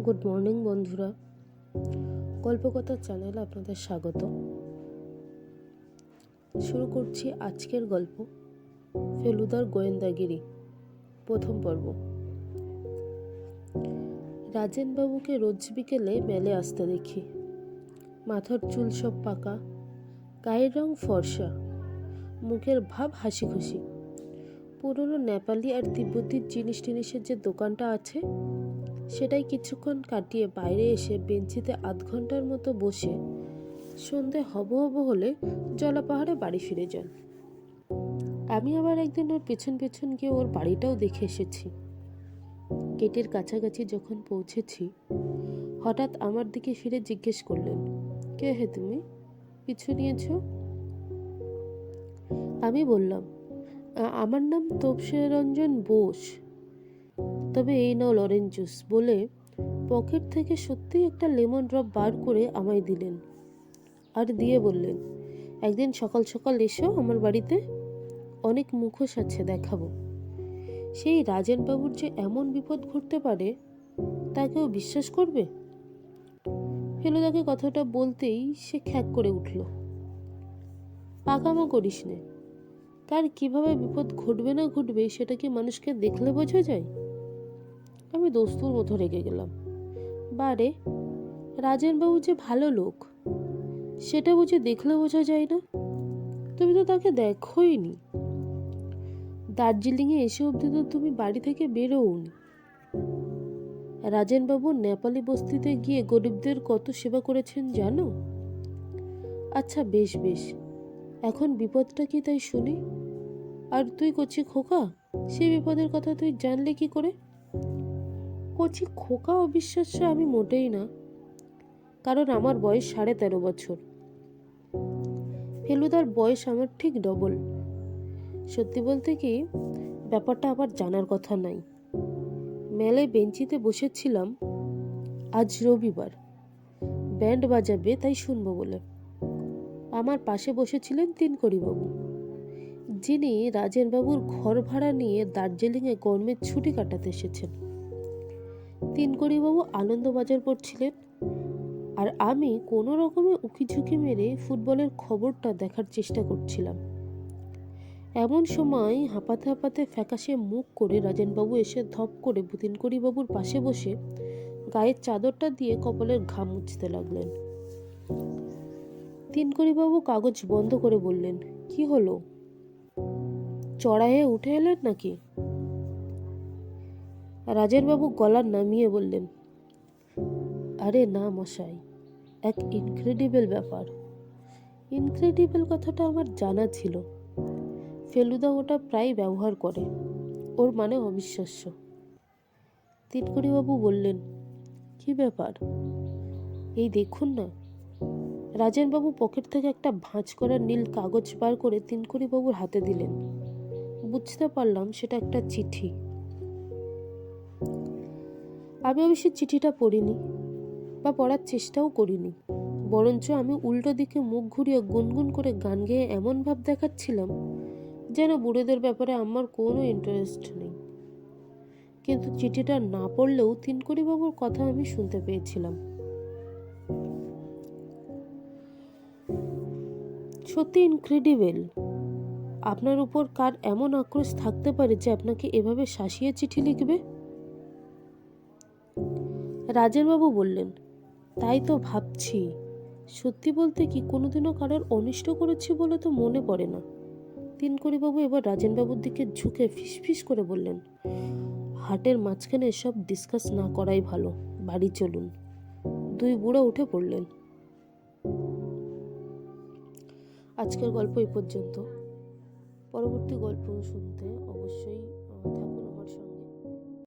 Good morning বন্ধুরা। গল্পকথা চ্যানেলে আপনাদের স্বাগত। শুরু করছি আজকের গল্প, ফেলুদার গোয়েন্দাগিরি, প্রথম পর্ব। রাজেনবাবুকে রোজ বিকেলে মেলে আসতে দেখি। মাথার চুল সব পাকা, গায়ের রং ফর্সা, মুখের ভাব হাসি খুশি পুরনো নেপালি আর তিব্বতির জিনিস টিনিসের যে দোকানটা আছে সেটাই কিছুক্ষণ কাটিয়ে বাইরে এসে বেঞ্চিতে আধ ঘণ্টার মতো বসে সন্ধে হব হব হলে জলা পাহাড়ে বাড়ি ফিরে যান। আমি আবার একদিন ওর পেছন পেছন গিয়ে ওর বাড়িটাও দেখে এসেছি। গেটের কাছাকাছি যখন পৌঁছেছি, হঠাৎ আমার দিকে ফিরে জিজ্ঞেস করলেন, কে হে তুমি? পিছু নিয়েছ? আমি বললাম আমার নাম তপসে রঞ্জন বোস। তবে এই নাও লরেঞ্জ জুস বলে পকেট থেকে সত্যিই একটা লেমন ড্রপ বার করে আমায় দিলেন। আর দিয়ে বললেন, একদিন সকাল সকাল এসো আমার বাড়িতে, অনেক মুখোশ আছে দেখাবো। সেই রাজেনবাবুর যে এমন বিপদ ঘটতে পারে, তা কেউ বিশ্বাস করবে? ফেলুদাকে কথাটা বলতেই সে খ্যাক করে উঠল। পাকামো করিস নে কার কীভাবে বিপদ ঘটবে না ঘটবে সেটা কি মানুষকে দেখলে বোঝা যায়? আমি দস্তুর মতো রেগে গেলাম। বারে, রাজেনবাবু যে ভালো লোক, সেটা বুঝে দেখলে বোঝা যায় না। তুমি তো তাকে দেখোই নি। দার্জিলিংয়ে এসে অবধি তো তুমি বাড়ি থেকে বেরোওনি। রাজেনবাবু নেপালি বস্তিতে গিয়ে গরিবদের কত সেবা করেছেন জানো? আচ্ছা বেশ বেশ। এখন বিপদটা কি তাই শুনি? আর তুই কচি খোকা? সে বিপদের কথা তুই জানলে কি করে? কচি খোকা অবিশ্বাস্য আমি মোটেই না। কারণ আমার বয়স সাড়ে তেরো বছর। ফেলুদার বয়স আমার ঠিক ডবল। সত্যি বলতে কি, ব্যাপারটা আমার জানার কথা নাই। মেলায় বেঞ্চিতে বসেছিলাম আজ রবিবার। ব্যান্ড বাজাবে তাই শুনব বলে। আমার পাশে বসেছিলেন তিনকড়িবাবু। যিনি রাজেনবাবুর ঘর ভাড়া নিয়ে দার্জিলিংয়ে গরমের ছুটি কাটাতে এসেছেন। তিনকড়িবাবু আনন্দবাজার পড়ছিলেন আর আমি কোনো রকমে উকিঝুঁকি মেরে ফুটবলের খবরটা দেখার চেষ্টা করছিলাম। এমন সময় হাঁপাতে হাঁপাতে ফ্যাকাশে মুখ করে রাজেনবাবু এসে ধপ করে তিনকড়িবাবুর পাশে বসে গায়ের চাদরটা দিয়ে কপালের ঘাম মুছতে লাগলেন। তিনকড়িবাবু কাগজ বন্ধ করে বললেন, কি হলো? চড়াইয়ে উঠে এলেন নাকি? রাজেনবাবু গলা নামিয়ে বললেন, আরে না মশাই, এক ইনক্রেডিবল ব্যাপার। ইনক্রেডিবল কথাটা আমার জানা ছিল। ফেলুদা ওটা প্রায় ব্যবহার করে। ওর মানে অবিশ্বাস্য। তিনকড়িবাবু বললেন, কি ব্যাপার? এই দেখুন না। রাজেনবাবু পকেট থেকে একটা ভাঁজ করা নীল কাগজ বার করে তিনকড়িবাবুর হাতে দিলেন। বুঝতে পারলাম সেটা একটা চিঠি। আমি অবশ্য চিঠিটা পড়িনি বা পড়ার চেষ্টাও করিনি। বরঞ্চ আমি উল্টো দিকে মুখ ঘুরিয়ে গুনগুন করে গান গেয়ে এমন ভাব দেখাচ্ছিলাম যেন বুড়োদের ব্যাপারে আমার কোনো ইন্টারেস্ট নেই। কিন্তু চিঠিটা না পড়লেও তিনকড়িবাবুর কথা আমি শুনতে পেয়েছিলাম। সত্যি ইনক্রেডিবল আপনার উপর কার এমন আক্রোশ থাকতে পারে যে আপনাকে এভাবে শাসিয়ে চিঠি লিখবে? রাজেনবাবু বললেন, তাই তো ভাবছি। সত্যি বলতে কি কোনোদিনও কারোর অনিষ্ট করেছি বলে তো মনে পড়ে না? তিনকড়িবাবু এবার রাজেনবাবুর দিকে ঝুঁকে ফিসফিস করে বললেন, হাটের মাঝখানে এসব ডিসকাস না করাই ভালো। বাড়ি চলুন। দুই বুড়ো উঠে পড়লেন। আজকের গল্প এই পর্যন্ত। পরবর্তী গল্প শুনতে অবশ্যই